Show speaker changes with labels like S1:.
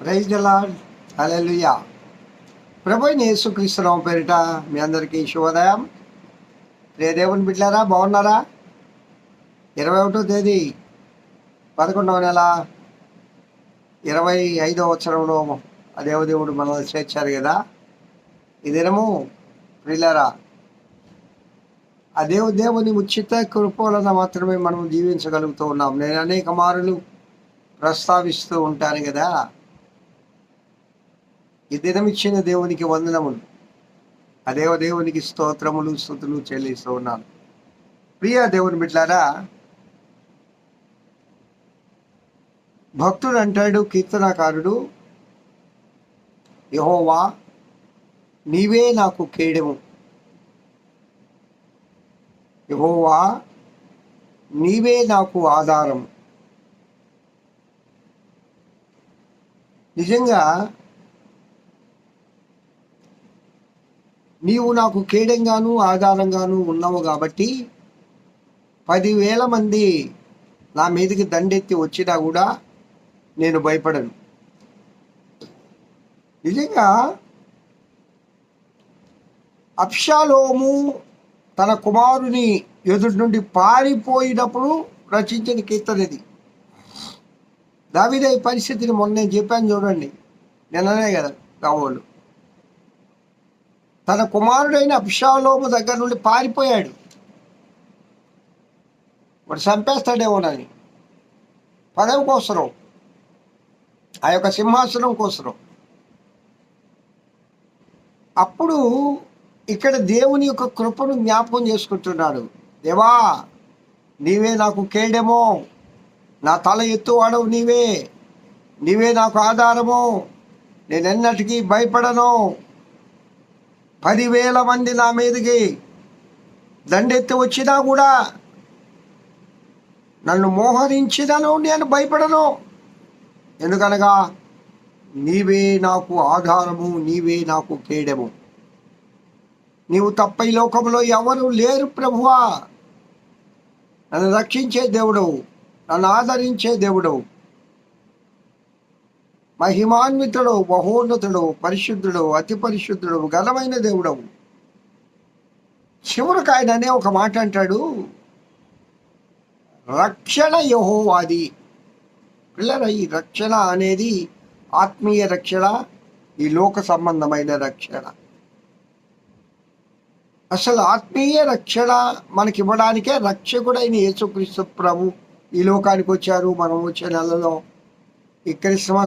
S1: Praise lord ప్రభుని ప్రభు యేసుక్రీస్తునామ పేరిట మీ అందరికీ శుభోదయం. రే దేవుని బిడ్డారా బాగున్నారా? ఇరవై ఒకటో తేదీ పదకొండవ నెల ఇరవై ఐదవ వచ్చరంలో ఆ దేవదేవుడు మనల్ని చేర్చారు కదా. ఈ దినము ప్రియులారా ఆ దేవు దేవుని ఉచిత కృపలన మాత్రమే మనం జీవించగలుగుతూ ఉన్నాం. నేను అనేక మారులు ప్రస్తావిస్తూ ఉంటాను కదా. ఈ దినం ఇచ్చిన దేవునికి వందనములు. అదేవ దేవునికి స్తోత్రములు స్థుతులు చెల్లిస్తూ ఉన్నాను. ప్రియ దేవుని బిడ్లారా భక్తుడు అంటాడు కీర్తనాకారుడు యహోవా నీవే నాకు కేడము. యహోవా నీవే నాకు ఆధారం నిజంగా నీవు నాకు కేడంగాను ఆధారంగాను ఉన్నావు కాబట్టి పదివేల మంది నా మీదకి దండెత్తి వచ్చినా కూడా నేను భయపడను. నిజంగా అప్షాలోము తన కుమారుని ఎదుటి నుండి పారిపోయినప్పుడు రచించిన కీర్తన ఇది. దావిదే పరిస్థితిని మొన్న నేను చెప్పాను చూడండి. నిన్ననే కదా కాబోలు తన కుమారుడైన అభిషాలోము దగ్గర నుండి పారిపోయాడు. వాడు చంపేస్తాడేమోనని పదవి కోసరం. ఆ యొక్క సింహాసనం కోసరం. అప్పుడు ఇక్కడ దేవుని యొక్క కృపను జ్ఞాపకం చేసుకుంటున్నాడు. దేవా నీవే నాకు కేడెమో నా తల ఎత్తువాడవు నీవే. నీవే నాకు ఆధారము. నేనెన్నటికీ భయపడను. పదివేల మంది నా మీదకి దండెత్తి వచ్చినా కూడా నన్ను మోహరించినను నేను భయపడను. ఎందుకనగా నీవే నాకు ఆధారము నీవే నాకు కేడము నీవు తప్ప ఈ లోకంలో ఎవరు లేరు ప్రభువా. నన్ను రక్షించే దేవుడవు నన్ను ఆదరించే దేవుడవు మహిమాన్వితుడు మహోన్నతుడు పరిశుద్ధుడు అతి పరిశుద్ధుడు ఘనమైన దేవుడవు. చివరికి ఆయన అనే ఒక మాట అంటాడు రక్షణ యహోవాది. పిల్లరా ఈ రక్షణ అనేది ఆత్మీయ రక్షణ ఈ లోక సంబంధమైన రక్షణ. అసలు ఆత్మీయ రక్షణ మనకి ఇవ్వడానికే రక్షకుడైన యేసుక్రీస్తు ప్రభు ఈ లోకానికి వచ్చారు మనం వచ్చే నెలలో. ఈ క్రిస్మస్